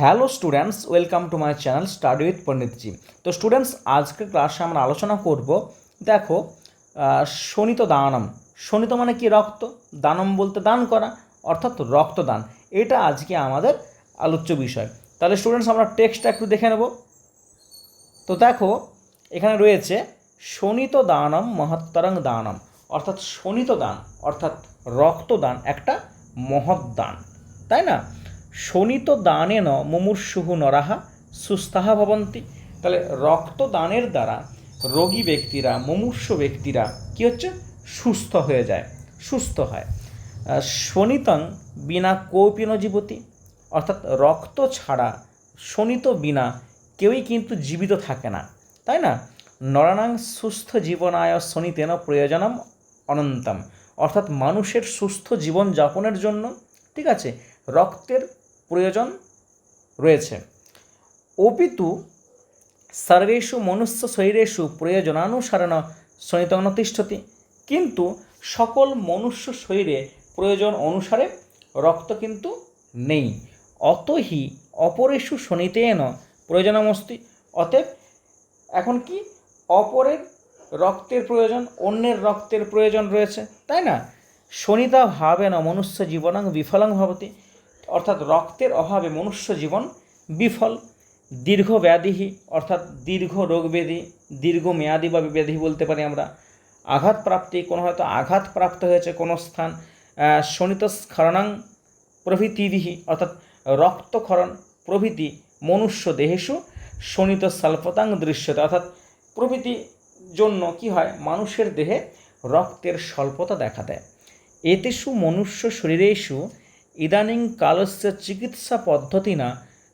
Hello students welcome to my channel study with Panditji তো students আজকের ক্লাসে আমরা আলোচনা করব, দেখো শোণিত দানম। শোণিত মানে কি রক্ত? দানম বলতে দান করা, অর্থাৎ রক্তদান। এটা আজকে আমাদের আলোচ্য বিষয়। তাহলে স্টুডেন্টস আমরা টেক্সটটা একটু দেখে নেব। তো দেখো, এখানে রয়েছে, শোণিত দানম মহত্তরং দানম। অর্থাৎ শোণিত দান, অর্থাৎ রক্তদান, একটা মহৎ দান তাই না? শোণিত দানেন মুমূর্ষুহু নরাহা সুস্থাহা ভবন্তি। তাহলে রক্তদানের দ্বারা রোগী ব্যক্তিরা, মুমূর্ষ ব্যক্তিরা কি হচ্ছে? সুস্থ হয়ে যায়, সুস্থ হয়। শোণিতং বিনা কৌপিন জীবতি। অর্থাৎ রক্ত ছাড়া শোণিত বিনা কেউই কিন্তু জীবিত থাকে না। তাই না? নরানাং সুস্থ জীবনায় শনিতেন প্রয়োজনম অনন্তম। অর্থাৎ মানুষের সুস্থ জীবন যাপনের জন্য, ঠিক আছে? রক্তের প্রয়োজন রয়েছে। অপিতু সর্বেষু মনুষ্য শরীরেষু প্রয়োজনানুসারেণ শনিতং তিষ্ঠতি কিন্তু সকল মনুষ্য শরীরে প্রয়োজন অনুসারে রক্ত কিন্তু নেই। অতহি অপরেষু শনিতেন প্রয়োজনমস্তি। অতএব এখন কি অপরের রক্তের প্রয়োজন, অন্যের রক্তের প্রয়োজন রয়েছে? তাই না? শনিতা ভাবে না মনুষ্য জীবনাং বিফলাং ভবতি। অর্থাৎ রক্তের অভাবে মনুষ্য জীবন বিফল দীর্ঘ ব্যাধিহি অর্থাৎ দীর্ঘ রোগ ব্যাধি দীর্ঘ মেয়াদি বা ব্যাধি বলতে পারি আমরা। আঘাত প্রাপ্তি কোনো হয়তো আঘাত প্রাপ্ত হয়েছে কোনো স্থান আহ, শনিত স্খলনাং প্রভৃতিবিহি অর্থাৎ রক্তক্ষরণ প্রভৃতি মনুষ্য দেহেষু শনিত স্বল্পতাং দৃশ্যতে। অর্থাৎ প্রভৃতি জন্য কি হয়? মানুষের দেহে রক্তের স্বল্পতা দেখা দেয়। এতেষু মনুষ্য শরীরেষু ইদানিং কালস্য চিকিৎসা পদ্ধতিনা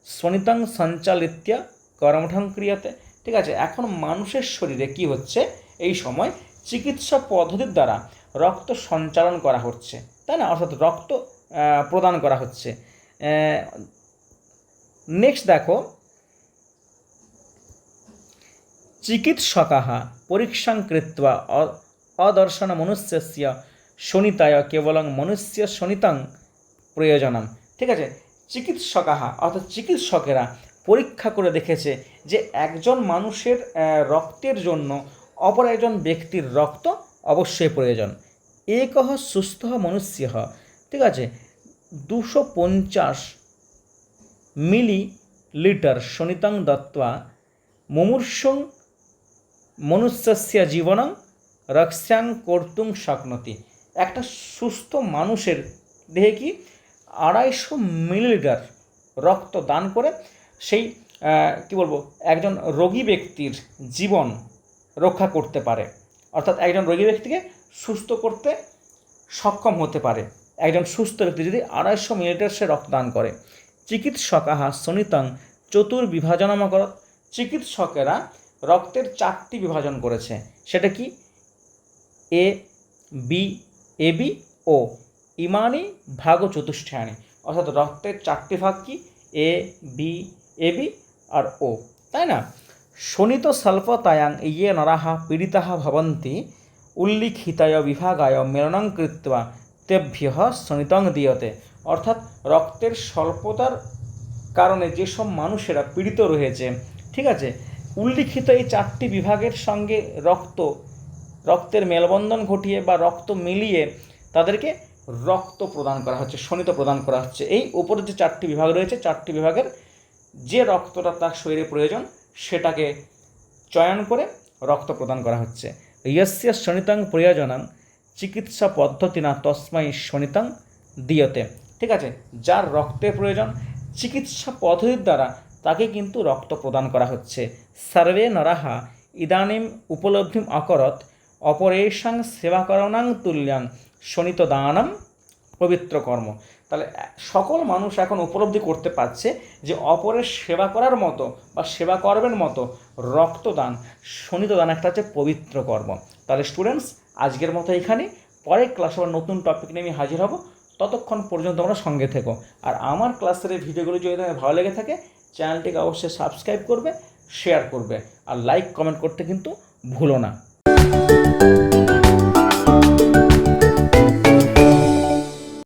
শনিতাং সঞ্চালিত্য কর্মঠং ক্রিয়াতে ঠিক আছে, এখন মানুষের শরীরে কি হচ্ছে? এই সময় চিকিৎসা পদ্ধতির দ্বারা রক্ত সঞ্চালন করা হচ্ছে। তাই না? অর্থাৎ রক্ত প্রদান করা হচ্ছে। নেক্সট দেখো। চিকিৎসকাः পরীক্ষাং কৃত্वा অদর্শন অদর্শনমনুষ্যস্য শনিতায় কেবলং মনুষ্য শনিতাং প্রয়োজনম। ঠিক আছে? চিকিৎসকাः অর্থাৎ চিকিৎসকেরা পরীক্ষা করে দেখেছে যে একজন মানুষের রক্তের জন্য অপর একজন ব্যক্তির রক্ত অবশ্যই প্রয়োজন। একহ সুস্থ মনুষ্য। ঠিক আছে? দুশো পঞ্চাশ মিলি লিটার শনিতাং দত্ত্বা মুমূর্ষং মনুষ্যস্য জীবনং রক্ষ্যাং কর্তুং শক্নতি। একটা সুস্থ মানুষের দেহে কি? আড়াইশো মিলিলিটার রক্ত দান করে সেই কি বলব, একজন রোগী ব্যক্তির জীবন রক্ষা করতে পারে। অর্থাৎ একজন রোগী ব্যক্তিকে সুস্থ করতে সক্ষম হতে পারে। একজন সুস্থ ব্যক্তি যদি আড়াইশো মিলিলিটার সে রক্তদান করে চিকিৎসকাহা শনিতং চতুর্বিভাজনমকরত। চিকিৎসকেরা রক্তের চারটি বিভাজন করেছে। সেটা কি? A, B A, B, O. ইমানি ভাগ চতুষ্টায়নি অর্থাৎ রক্তের চারটি ভাগ কি? এ বি এ বি আর ও তাই না? শোণিত স্বল্পতায়াং ইয়ে নরাহা পীড়িতাः ভবন্তি, উল্লিখিতায় বিভাগায় মেলনং কৃত্বা তেভ্য শনিতং দীয়তে। অর্থাৎ রক্তের স্বল্পতার কারণে যেসব মানুষেরা পীড়িত রয়েছে, ঠিক আছে? উল্লিখিত এই চারটি বিভাগের সঙ্গে রক্ত, রক্তের মেলবন্ধন ঘটিয়ে বা রক্ত মিলিয়ে তাদেরকে রক্ত প্রদান করা হচ্ছে, শোণিত প্রদান করা হচ্ছে। এই উপরে যে চারটি বিভাগ রয়েছে, চারটি বিভাগের যে রক্তটা তার শরীরে প্রয়োজন, সেটাকে চয়ন করে রক্ত প্রদান করা হচ্ছে। ইয়স্য শনিতাং প্রয়োজনাং, চিকিৎসা পদ্ধতি না তস্মাই শনিতাং দিয়তে। ঠিক আছে? যার রক্তের প্রয়োজন, চিকিৎসা পদ্ধতির দ্বারা তাকে কিন্তু রক্ত প্রদান করা হচ্ছে। সর্বে নরাহা, ইদানিম উপলব্ধিম অকরত, অপরেশাং সেবাকরণাং তুল্যাং শনিত দানম পবিত্র কর্ম তাহলে সকল মানুষ এখন উপলব্ধি করতে পারছে যে অপরের সেবা করার মতো বা সেবা করবেন মতো রক্তদান শনিতদান একটা হচ্ছে পবিত্র কর্ম তাহলে স্টুডেন্টস আজকের মতো এখানে। পরের ক্লাসে আবার নতুন টপিক নিয়ে আমি হাজির হব। ততক্ষণ পর্যন্ত তোমরা সঙ্গে থেকো। আর আমার ক্লাসের এই ভিডিওগুলো যদি তোমার ভালো লেগে থাকে চ্যানেলটিকে অবশ্যই সাবস্ক্রাইব করবে শেয়ার করবে। আর লাইক কমেন্ট করতে কিন্তু ভুলো না।